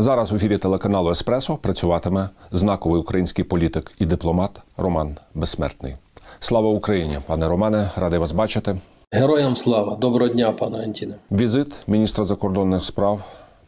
Зараз в ефірі телеканалу Еспресо працюватиме знаковий український політик і дипломат Роман Безсмертний. Слава Україні, пане Романе, радий вас бачити. Героям слава, доброго дня, пане Антіне. Візит міністра закордонних справ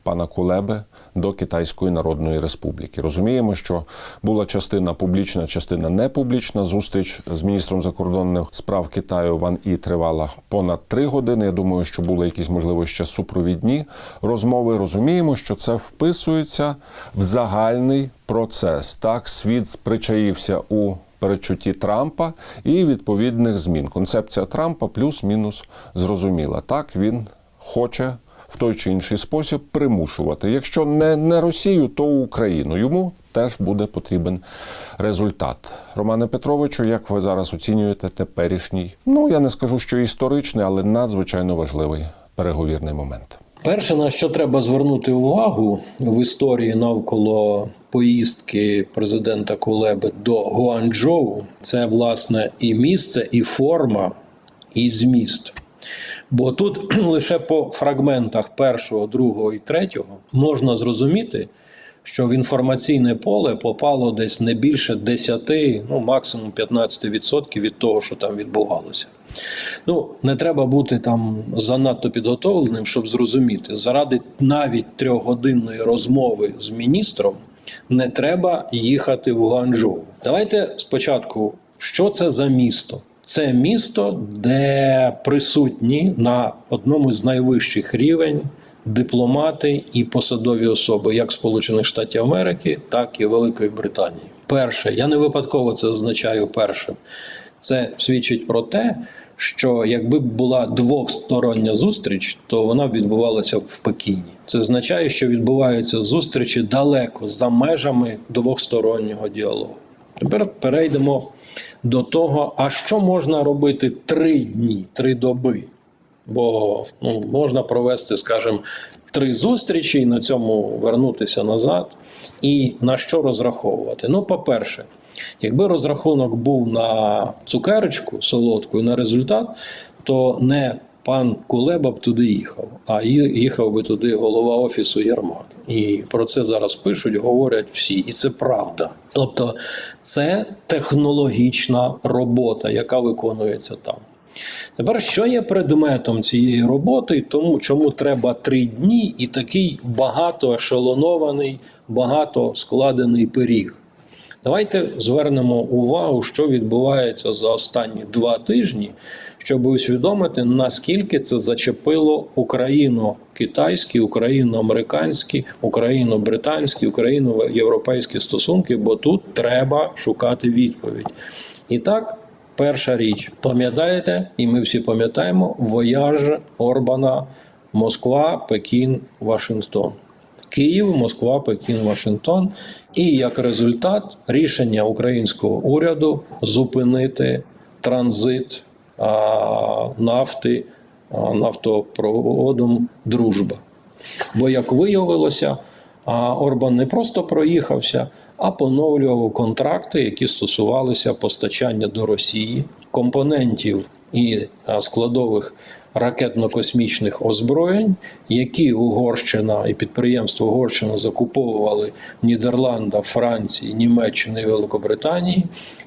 пана Кулеби до Китайської Народної Республіки. Розуміємо, що була частина публічна, частина непублічна. Зустріч з міністром закордонних справ Китаю Ван І тривала понад три години. Я думаю, що були якісь можливо ще супровідні розмови. Розуміємо, що це вписується в загальний процес. Так, світ причаївся у передчутті Трампа і відповідних змін. Концепція Трампа плюс-мінус зрозуміла. Так він хоче в той чи інший спосіб примушувати. Якщо не, не Росію, то Україну. Йому теж буде потрібен результат. Романе Петровичу, як ви зараз оцінюєте теперішній? Ну я не скажу, що історичний, але надзвичайно важливий переговірний момент. Перше, на що треба звернути увагу в історії навколо поїздки президента Кулеби до Гуанчжоу, це власне і місце, і форма, і зміст. Бо тут лише по фрагментах першого, другого і третього можна зрозуміти, що в інформаційне поле попало десь не більше 10, ну максимум 15% від того, що там відбувалося. Ну, не треба бути там занадто підготовленим, щоб зрозуміти, заради навіть трьохгодинної розмови з міністром не треба їхати в Гуанчжоу. Давайте спочатку, що це за місто? Це місто, де присутні на одному з найвищих рівень дипломати і посадові особи як Сполучених Штатів Америки, так і Великої Британії. Перше, я не випадково це означаю першим. Це свідчить про те, що якби була двостороння зустріч, то вона б відбувалася в Пекіні. Це означає, що відбуваються зустрічі далеко за межами двостороннього діалогу. Тепер перейдемо до того, а що можна робити три дні, три доби. Бо ну, можна провести, скажімо, три зустрічі і на цьому вернутися назад. І на що розраховувати? Ну, по-перше, якби розрахунок був на цукерочку солодку і на результат, то не пан Кулеба б туди їхав, а їхав би туди голова офісу Єрмак. І про це зараз пишуть, говорять всі, і це правда. Тобто, це технологічна робота, яка виконується там. Тепер, що є предметом цієї роботи, тому чому треба три дні і такий багато ешелонований, багато складений пиріг. Давайте звернемо увагу, що відбувається за останні два тижні, щоб усвідомити, наскільки це зачепило україно-китайські, україно-американські, україно-британські, україно-європейські стосунки, бо тут треба шукати відповідь. І так. Перша річ, пам'ятаєте, і ми всі пам'ятаємо вояж Орбана Москва, Пекін, Вашингтон. Київ, Москва, Пекін, Вашингтон. І як результат рішення українського уряду зупинити транзит а, нафти а, нафтопроводом Дружба. Бо, як виявилося, а, Орбан не просто проїхався, а поновлював контракти, які стосувалися постачання до Росії компонентів і складових ракетно-космічних озброєнь, які Угорщина і підприємства Угорщина закуповували в Нідерландах, Франції, Німеччини і Великобританії,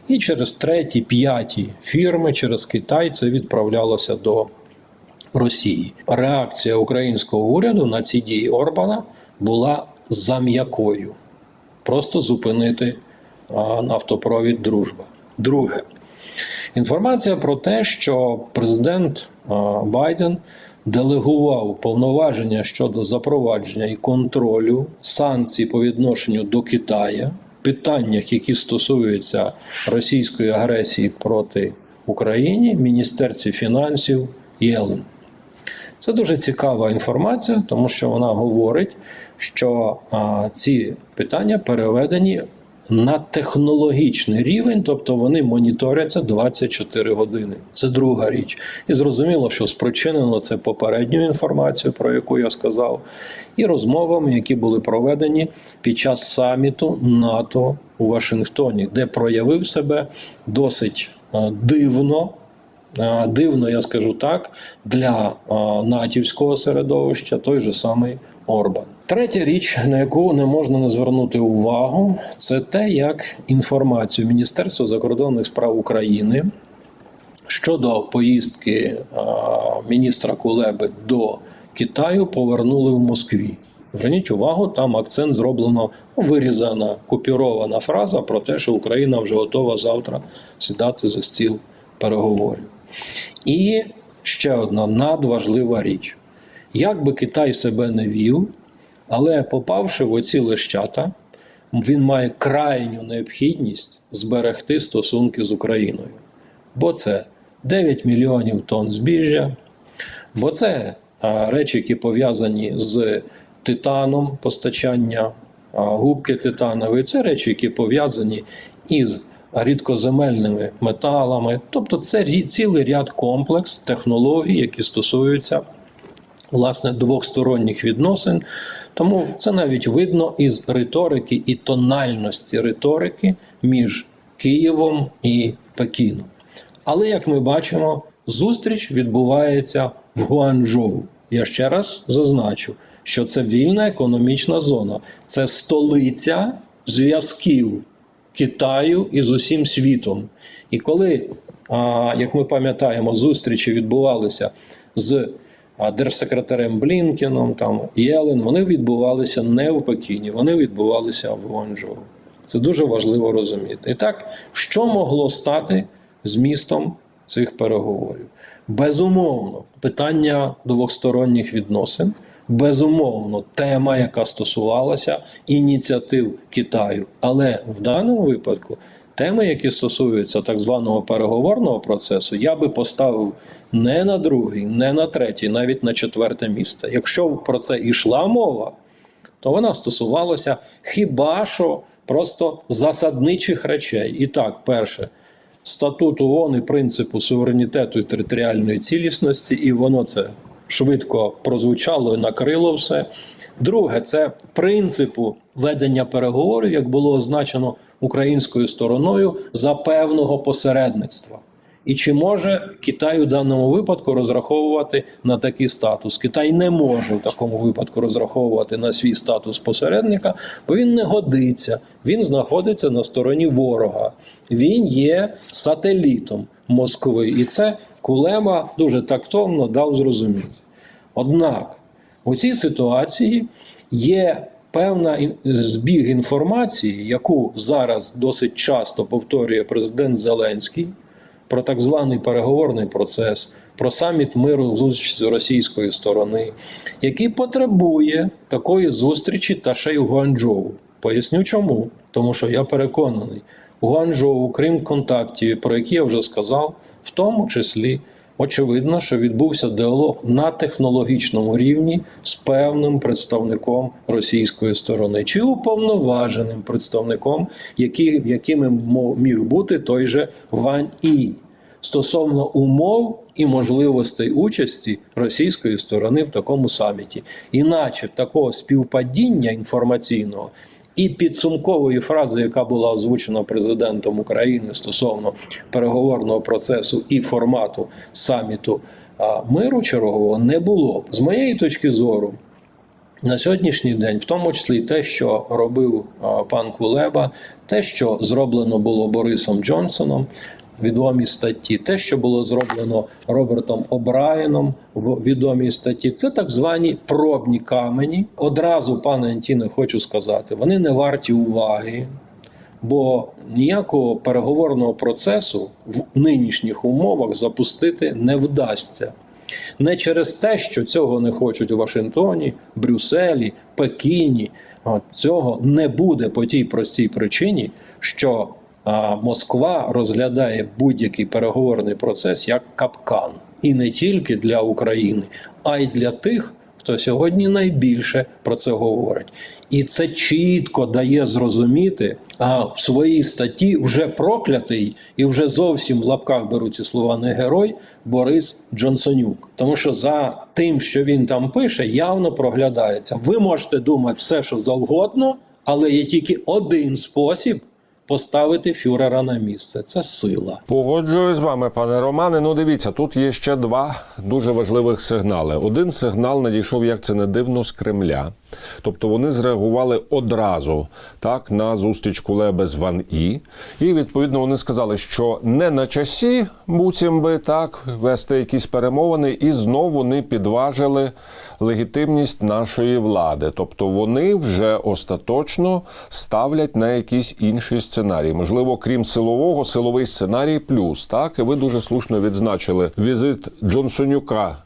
і через треті, п'яті фірми, через Китай це відправлялося до Росії. Реакція українського уряду на ці дії Орбана була зам'якою. Просто зупинити нафтопровід Дружба. Друге, інформація про те, що президент Байден делегував повноваження щодо запровадження і контролю санкцій по відношенню до Китаю, питаннях, які стосуються російської агресії проти України, Міністерстві фінансів Єлен. Це дуже цікава інформація, тому що вона говорить, що а, ці питання переведені на технологічний рівень, тобто вони моніторяться 24 години. Це друга річ. І зрозуміло, що спричинено це попередньою інформацією, про яку я сказав, і розмовами, які були проведені під час саміту НАТО у Вашингтоні, де проявив себе досить дивно. Дивно, я скажу так, для натівського середовища той же самий Орбан. Третя річ, на яку не можна не звернути увагу, це те, як інформацію Міністерства закордонних справ України щодо поїздки міністра Кулеби до Китаю повернули в Москві. Зверніть увагу, там акцент зроблено ну, вирізана купірована фраза про те, що Україна вже готова завтра сідати за стіл переговорів. І ще одна надважлива річ: як би Китай себе не вів, але попавши в оці лещата, він має крайню необхідність зберегти стосунки з Україною. Бо це 9 мільйонів тонн збіжжя, бо це речі, які пов'язані з титаном, постачання губки титанової, це речі, які пов'язані із рідкоземельними металами. Тобто це цілий ряд комплекс технологій, які стосуються власне двохсторонніх відносин. Тому це навіть видно із риторики і тональності риторики між Києвом і Пекіном. Але як ми бачимо, зустріч відбувається в Гуанчжоу. Я ще раз зазначу, що це вільна економічна зона, це столиця зв'язків Китаю із усім світом. І коли, як ми пам'ятаємо, зустрічі відбувалися з держсекретарем Блінкеном, там Єлен, вони відбувалися не в Пекіні, вони відбувалися в Гуанчжоу. Це дуже важливо розуміти. І так, що могло стати змістом цих переговорів? Безумовно, питання двосторонніх відносин, безумовно, тема, яка стосувалася ініціатив Китаю. Але в даному випадку теми, які стосуються так званого переговорного процесу, я би поставив не на другий, не на третій, навіть на четверте місце. Якщо про це йшла мова, то вона стосувалася хіба що просто засадничих речей. І так, перше, статуту ООН і принципу суверенітету і територіальної цілісності, і воно це швидко прозвучало і накрило все. Друге, це принципу ведення переговорів, як було означено українською стороною за певного посередництва. І чи може Китай у даному випадку розраховувати на такий статус? Китай не може в такому випадку розраховувати на свій статус посередника, бо він не годиться. Він знаходиться на стороні ворога. Він є сателітом Москви, і це Кулеба дуже тактовно дав зрозуміти. Однак у цій ситуації є певна збіг інформації, яку зараз досить часто повторює президент Зеленський про так званий переговорний процес, про саміт миру з російської сторони, який потребує такої зустрічі та ще й у Гуанчжоу. Поясню чому. Тому що я переконаний, у Гуанчжоу, крім контактів, про які я вже сказав, в тому числі очевидно, що відбувся діалог на технологічному рівні з певним представником російської сторони, чи уповноваженим представником, який, яким міг бути той же Ван І стосовно умов і можливостей участі російської сторони в такому саміті. Іначе такого співпадіння інформаційного і підсумкової фрази, яка була озвучена президентом України стосовно переговорного процесу і формату саміту миру чергового, не було. З моєї точки зору, на сьогоднішній день, в тому числі те, що робив пан Кулеба, те, що зроблено було Борисом Джонсоном. Відомі статті, те, що було зроблено Робертом О'Брайеном в відомій статті, це так звані пробні камені. Одразу, пане Антіне, хочу сказати, вони не варті уваги, бо ніякого переговорного процесу в нинішніх умовах запустити не вдасться. Не через те, що цього не хочуть у Вашингтоні, Брюсселі, Пекіні. Цього не буде по тій простій причині, що Москва розглядає будь-який переговорний процес як капкан. І не тільки для України, а й для тих, хто сьогодні найбільше про це говорить. І це чітко дає зрозуміти а в своїй статті вже проклятий і вже зовсім в лапках беру ці слова не герой Борис Джонсонюк. Тому що за тим, що він там пише, явно проглядається. Ви можете думати все, що завгодно, але є тільки один спосіб поставити фюрера на місце. Це сила. Погоджуюсь з вами, пане Романе. Ну, дивіться, тут є ще два дуже важливих сигнали. Один сигнал надійшов, як це не дивно, з Кремля. Тобто вони зреагували одразу так на зустріч Кулеби з Ван І. І відповідно вони сказали, що не на часі буцім би так вести якісь перемовини, і знову вони підважили легітимність нашої влади. Тобто вони вже остаточно ставлять на якийсь інший сценарій. Можливо, крім силового, силовий сценарій плюс. Так, і ви дуже слушно відзначили візит Джонсонюка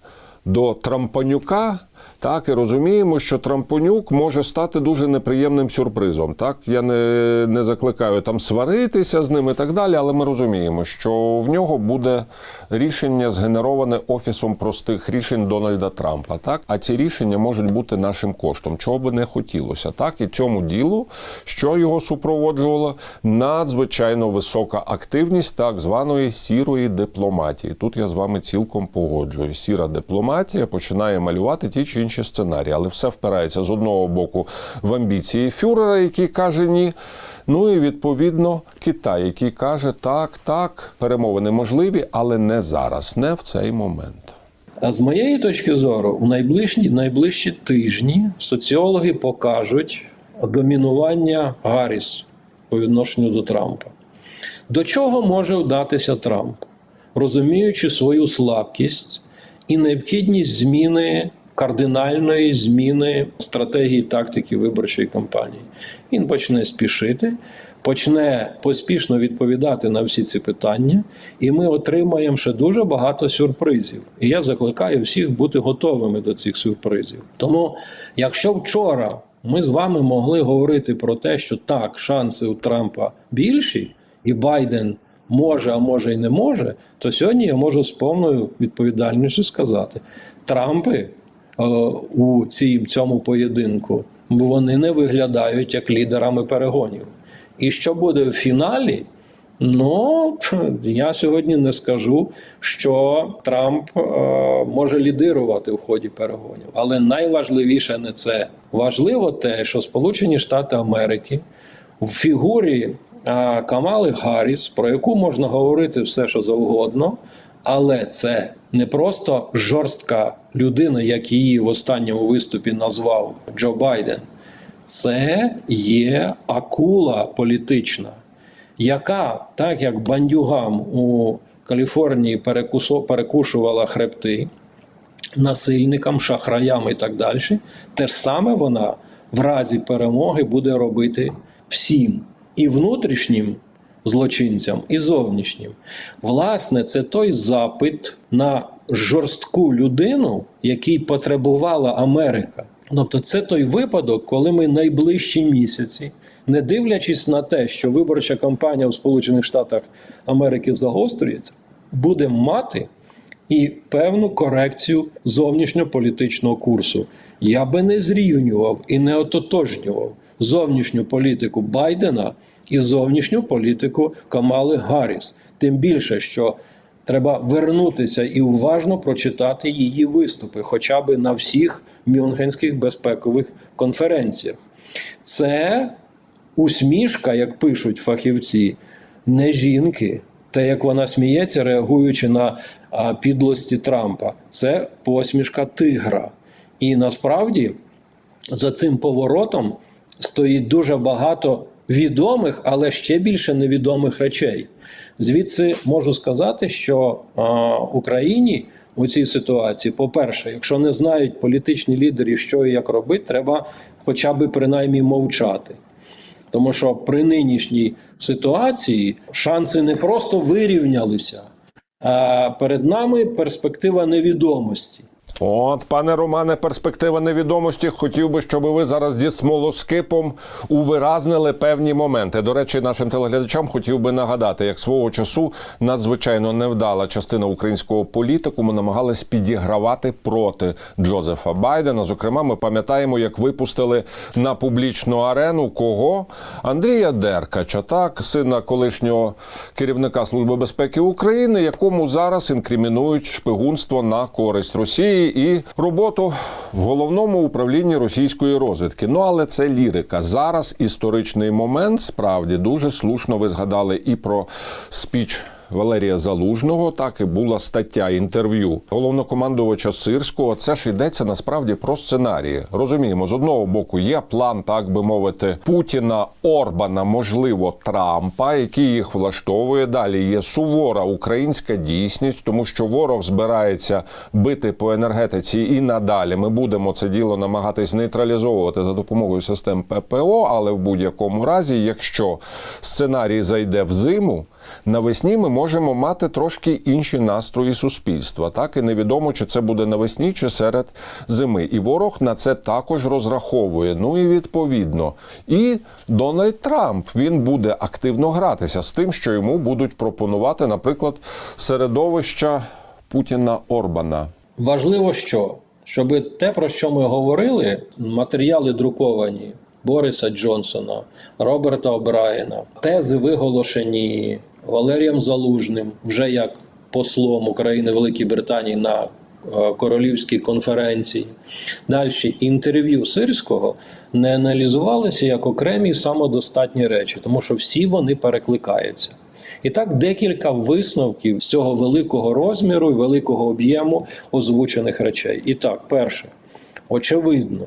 до Трампанюка. Так, і розуміємо, що Трампонюк може стати дуже неприємним сюрпризом. Так, я не, не закликаю там сваритися з ним і так далі, але ми розуміємо, що в нього буде рішення згенероване офісом простих рішень Дональда Трампа. Так, а ці рішення можуть бути нашим коштом, чого би не хотілося. Так, і цьому ділу, що його супроводжувало, надзвичайно висока активність так званої сірої дипломатії. Тут я з вами цілком погоджуюсь. Сіра дипломатія починає малювати ті чи інші сценарії, але все впирається з одного боку в амбіції фюрера, який каже ні. Ну і відповідно Китай, який каже так, так, перемовини можливі, але не зараз, не в цей момент. А з моєї точки зору, у найближчі, найближчі тижні соціологи покажуть домінування Гарріс по відношенню до Трампа. До чого може вдатися Трамп, розуміючи свою слабкість і необхідність зміни кардинальної зміни стратегії тактики виборчої кампанії. Він почне спішити, почне поспішно відповідати на всі ці питання, і ми отримаємо ще дуже багато сюрпризів. І я закликаю всіх бути готовими до цих сюрпризів. Тому, якщо вчора ми з вами могли говорити про те, що так, шанси у Трампа більші, і Байден може, а може і не може, то сьогодні я можу з повною відповідальністю сказати: Трампи у цій, цьому поєдинку вони не виглядають як лідерами перегонів. І що буде в фіналі? Ну, я сьогодні не скажу, що Трамп е, може лідирувати в ході перегонів. Але найважливіше не це. Важливо те, що Сполучені Штати Америки в фігурі е, Камали Гарріс, про яку можна говорити все, що завгодно, але це не просто жорстка людина, як її в останньому виступі назвав Джо Байден. Це є акула політична, яка, так як бандюгам у Каліфорнії перекушувала хребти насильникам, шахраям і так далі, те ж саме вона в разі перемоги буде робити всім і внутрішнім злочинцям, і зовнішнім. Власне, це той запит на жорстку людину, який потребувала Америка. Тобто, це той випадок, коли ми найближчі місяці, не дивлячись на те, що виборча кампанія в Сполучених Штатах Америки загострюється, будемо мати і певну корекцію зовнішньополітичного курсу. Я би не зрівнював і не ототожнював зовнішню політику Байдена і зовнішню політику Камали Гарріс. Тим більше, що треба вернутися і уважно прочитати її виступи, хоча б на всіх мюнхенських безпекових конференціях. Це усмішка, як пишуть фахівці, не жінки. Те, як вона сміється, реагуючи на підлості Трампа, це посмішка тигра. І насправді за цим поворотом стоїть дуже багато відомих, але ще більше невідомих речей. Звідси можу сказати, що Україні у цій ситуації, по-перше, якщо не знають політичні лідери, що і як робити, треба хоча б принаймні мовчати. Тому що при нинішній ситуації шанси не просто вирівнялися, а перед нами перспектива невідомості. От, пане Романе, перспектива невідомості. Хотів би, щоб ви зараз зі смолоскипом увиразнили певні моменти. До речі, нашим телеглядачам хотів би нагадати, як свого часу надзвичайно невдала частина українського політикуму намагалась підігравати проти Джозефа Байдена. Зокрема, ми пам'ятаємо, як випустили на публічну арену кого Андрія Деркача, так сина колишнього керівника Служби безпеки України, якому зараз інкримінують шпигунство на користь Росії. І роботу в головному управлінні російської розвідки. Ну але це лірика. Зараз історичний момент. Справді дуже слушно ви згадали і про спіч. Валерія Залужного, так і була стаття інтерв'ю головнокомандувача Сирського. Це ж йдеться насправді про сценарії. Розуміємо, з одного боку є план, так би мовити, Путіна, Орбана, можливо, Трампа, який їх влаштовує. Далі є сувора українська дійсність, тому що ворог збирається бити по енергетиці і надалі. Ми будемо це діло намагатись нейтралізовувати за допомогою систем ППО, але в будь-якому разі, якщо сценарій зайде в зиму. Навесні ми можемо мати трошки інші настрої суспільства. Так і невідомо, чи це буде навесні, чи серед зими. І ворог на це також розраховує. Ну і відповідно. І Дональд Трамп він буде активно гратися з тим, що йому будуть пропонувати, наприклад, середовища Путіна Орбана. Важливо, що щоб те, про що ми говорили, матеріали друковані Бориса Джонсона, Роберта О'Брайена, тези виголошені Валерієм Залужним, вже як послом України Великій Британії на е, королівській конференції. Далі інтерв'ю сирського не аналізувалися як окремі самодостатні речі, тому що всі вони перекликаються. І так декілька висновків з цього великого розміру і великого об'єму озвучених речей. І так, перше, очевидно,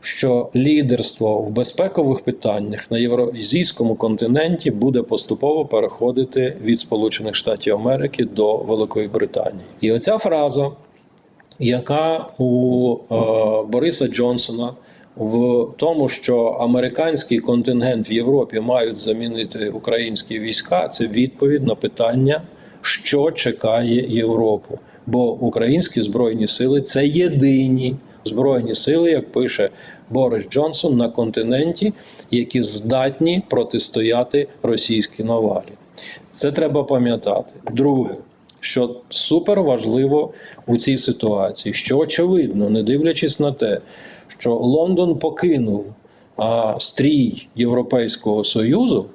що лідерство в безпекових питаннях на євразійському континенті буде поступово переходити від Сполучених Штатів Америки до Великої Британії. І оця фраза, яка у е, Бориса Джонсона в тому, що американський контингент в Європі мають замінити українські війська, це відповідь на питання, що чекає Європу. Бо українські збройні сили це єдині збройні сили, як пише Борис Джонсон, на континенті, які здатні протистояти російській навалі. Це треба пам'ятати. Друге, що супер важливо у цій ситуації, що очевидно, не дивлячись на те, що Лондон покинув а, стрій Європейського Союзу,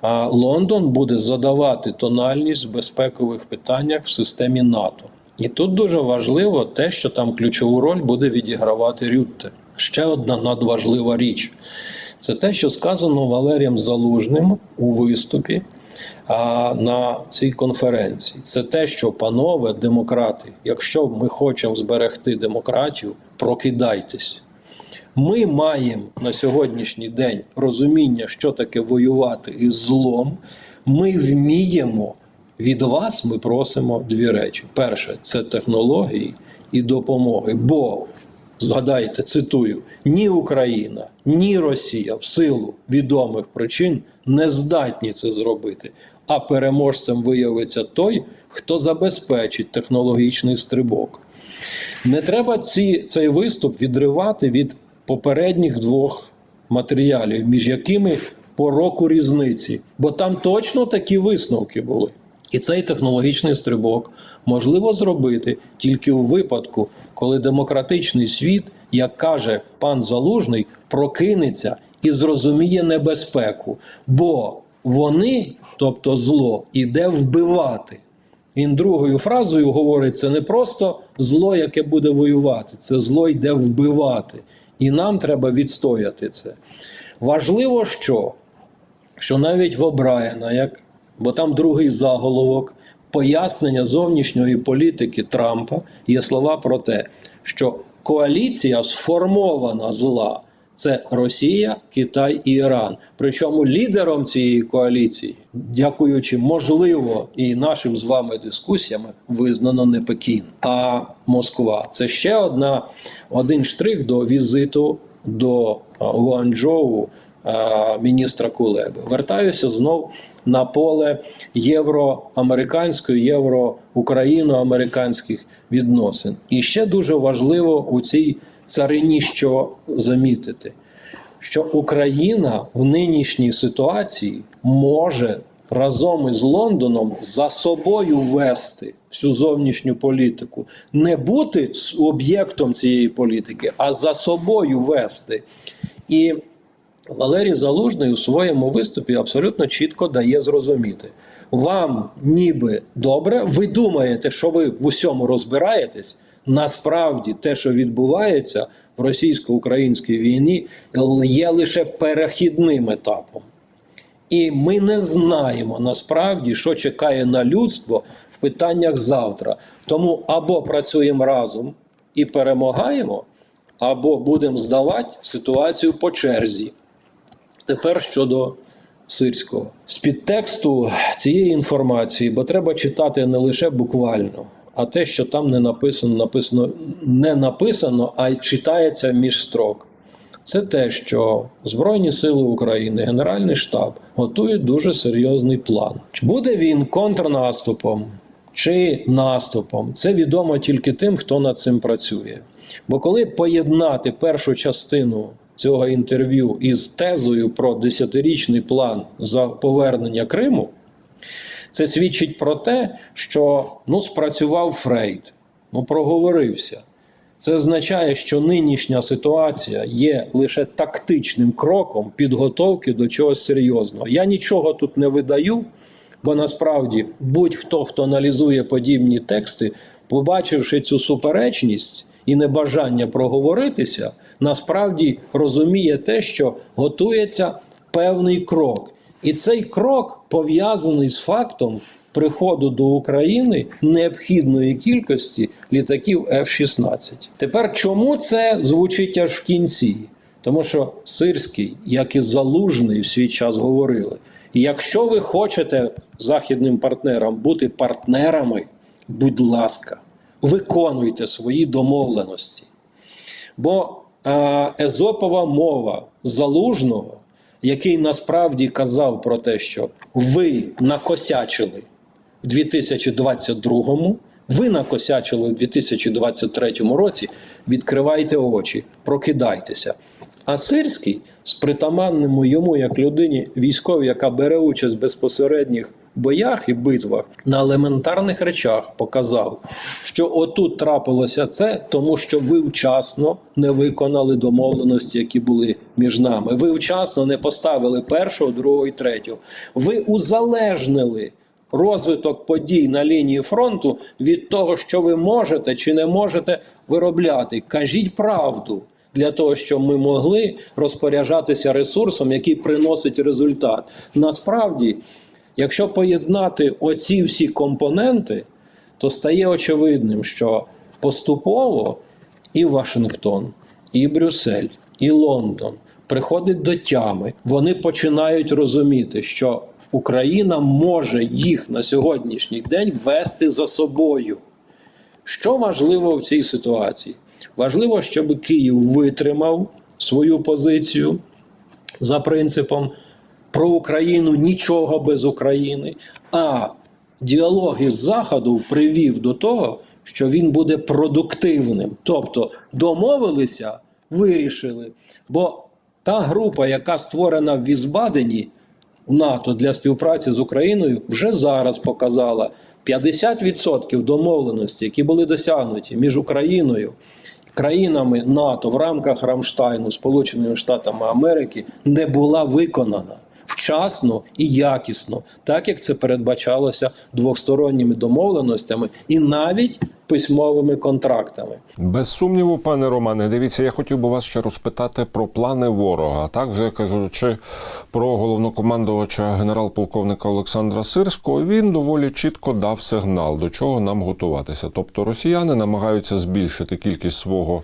а Лондон буде задавати тональність в безпекових питаннях в системі НАТО. І тут дуже важливо те, що там ключову роль буде відігравати Рютте. Ще одна надважлива річ це те, що сказано Валерієм Залужним у виступі а, на цій конференції. Це те, що, панове демократи, якщо ми хочемо зберегти демократію, прокидайтесь. Ми маємо на сьогоднішній день розуміння, що таке воювати із злом. Ми вміємо від вас. Ми просимо дві речі: перше це технології і допомоги. Бо згадайте, цитую: ні Україна, ні Росія в силу відомих причин не здатні це зробити. А переможцем виявиться той, хто забезпечить технологічний стрибок. Не треба ці, цей виступ відривати від попередніх двох матеріалів, між якими по року різниці, бо там точно такі висновки були. І цей технологічний стрибок можливо зробити тільки у випадку, коли демократичний світ, як каже пан Залужний, прокинеться і зрозуміє небезпеку, бо вони, тобто зло, іде вбивати. Він другою фразою говорить: це не просто зло, яке буде воювати, це зло йде вбивати. І нам треба відстояти це. Важливо, що, що навіть в Обраєна, як, бо там другий заголовок, пояснення зовнішньої політики Трампа є слова про те, що коаліція сформована зла. Це Росія, Китай і Іран. Причому лідером цієї коаліції, дякуючи, можливо, і нашим з вами дискусіями, визнано не Пекін, а Москва. Це ще одна один штрих до візиту до Гуанчжоу міністра Кулеби. Вертаюся знов на поле євроамериканської, євро-україно-американських відносин. І ще дуже важливо у цій царині що замітити, що Україна в нинішній ситуації може разом із Лондоном за собою вести всю зовнішню політику, не бути об'єктом цієї політики, а за собою вести. І Валерій Залужний у своєму виступі абсолютно чітко дає зрозуміти. Вам ніби добре, ви думаєте, що ви в усьому розбираєтесь. насправді те, що відбувається в російсько-українській війні, є лише перехідним етапом. І ми не знаємо насправді, що чекає на людство в питаннях завтра. Тому або працюємо разом і перемагаємо, або будемо здавати ситуацію по черзі. Тепер щодо сирського. З підтексту цієї інформації, бо треба читати не лише буквально, а те, що там не написано, написано не написано, а й читається між строк. Це те, що Збройні Сили України, Генеральний штаб готують дуже серйозний план. Чи буде він контрнаступом чи наступом? Це відомо тільки тим, хто над цим працює. Бо коли поєднати першу частину цього інтерв'ю із тезою про десятирічний план за повернення Криму, це свідчить про те, що ну, спрацював Фрейд, ну проговорився. Це означає, що нинішня ситуація є лише тактичним кроком підготовки до чогось серйозного. Я нічого тут не видаю, бо насправді будь-хто, хто аналізує подібні тексти, побачивши цю суперечність і небажання проговоритися, насправді розуміє те, що готується певний крок. І цей крок пов'язаний з фактом приходу до України необхідної кількості літаків F-16. Тепер чому це звучить аж в кінці? Тому що Сирський, як і Залужний в свій час говорили, якщо ви хочете західним партнерам бути партнерами, будь ласка, виконуйте свої домовленості. Бо езопова мова залужного, який насправді казав про те, що ви накосячили в 2022-му, ви накосячили в 2023 році, відкривайте очі, прокидайтеся. А Сирський з притаманним йому як людині військовій, яка бере участь в безпосередніх боях і битвах на елементарних речах показав, що отут трапилося це, тому що ви вчасно не виконали домовленості, які були між нами. Ви вчасно не поставили першого, другого і третього. Ви узалежнили розвиток подій на лінії фронту від того, що ви можете чи не можете виробляти. Кажіть правду для того, щоб ми могли розпоряджатися ресурсом, який приносить результат. Насправді, якщо поєднати оці всі компоненти, то стає очевидним, що поступово і Вашингтон, і Брюссель, і Лондон приходить до тями. Вони починають розуміти, що Україна може їх на сьогоднішній день вести за собою. Що важливо в цій ситуації? Важливо, щоб Київ витримав свою позицію за принципом про Україну нічого без України. А діалог із Заходу привів до того, що він буде продуктивним. Тобто домовилися, вирішили. Бо та група, яка створена в Візбадені в НАТО для співпраці з Україною, вже зараз показала 50% домовленості, які були досягнуті між Україною країнами НАТО в рамках Рамштайну, Сполученими Штатами Америки, не була виконана вчасно і якісно, так як це передбачалося двосторонніми домовленостями і навіть письмовими контрактами. Без сумніву, пане Романе, дивіться, я хотів би вас ще розпитати про плани ворога. Так вже кажучи про головнокомандувача генерал-полковника Олександра Сирського, він доволі чітко дав сигнал, до чого нам готуватися. Тобто росіяни намагаються збільшити кількість свого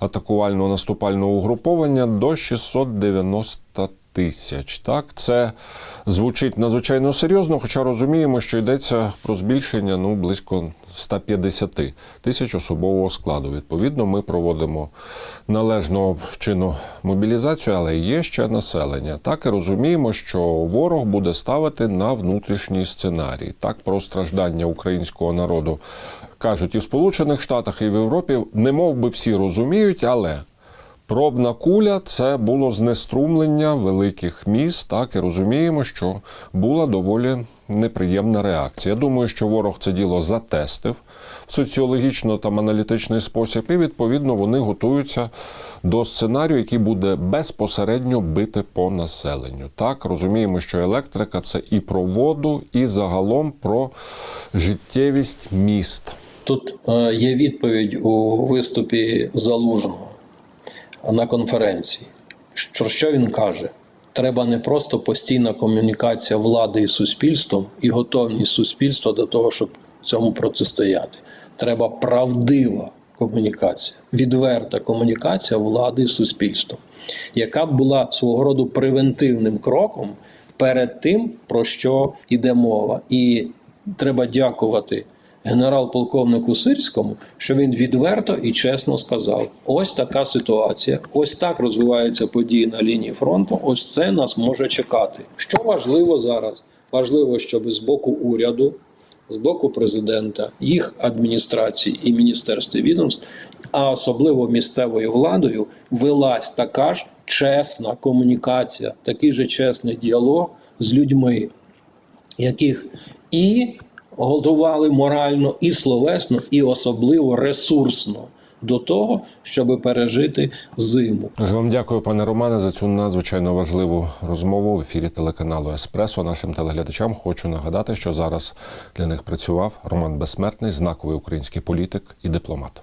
атакувального наступального угруповання до 690 тисяч. Так, це звучить надзвичайно серйозно, хоча розуміємо, що йдеться про збільшення ну близько 150 тисяч особового складу. Відповідно, ми проводимо належного чину мобілізацію, але є ще населення. Так і розуміємо, що ворог буде ставити на внутрішній сценарій. Так про страждання українського народу кажуть і в Сполучених Штатах, і в Європі. Не мов би всі розуміють, але. Пробна куля це було знеструмлення великих міст. Так і розуміємо, що була доволі неприємна реакція. Я думаю, що ворог це діло затестив в соціологічно там аналітичний спосіб, і відповідно вони готуються до сценарію, який буде безпосередньо бити по населенню. Так розуміємо, що електрика це і про воду, і загалом про життєвість міст. Тут е, є відповідь у виступі Залужного на конференції. Що, що він каже? Треба не просто постійна комунікація влади і суспільством і готовність суспільства до того, щоб цьому протистояти. Треба правдива комунікація, відверта комунікація влади і суспільством, яка б була свого роду превентивним кроком перед тим, про що йде мова. І треба дякувати генерал-полковнику Сирському, що він відверто і чесно сказав: ось така ситуація, ось так розвиваються події на лінії фронту. Ось це нас може чекати. Що важливо зараз? Важливо, щоб з боку уряду, з боку президента, їх адміністрації і міністерств і відомств, а особливо місцевою владою, велась така ж чесна комунікація, такий же чесний діалог з людьми, яких і готували морально, і словесно, і особливо ресурсно до того, щоб пережити зиму. Вам дякую, пане Романе, за цю надзвичайно важливу розмову в ефірі телеканалу Еспресо. Нашим телеглядачам хочу нагадати, що зараз для них працював Роман Безсмертний, знаковий український політик і дипломат.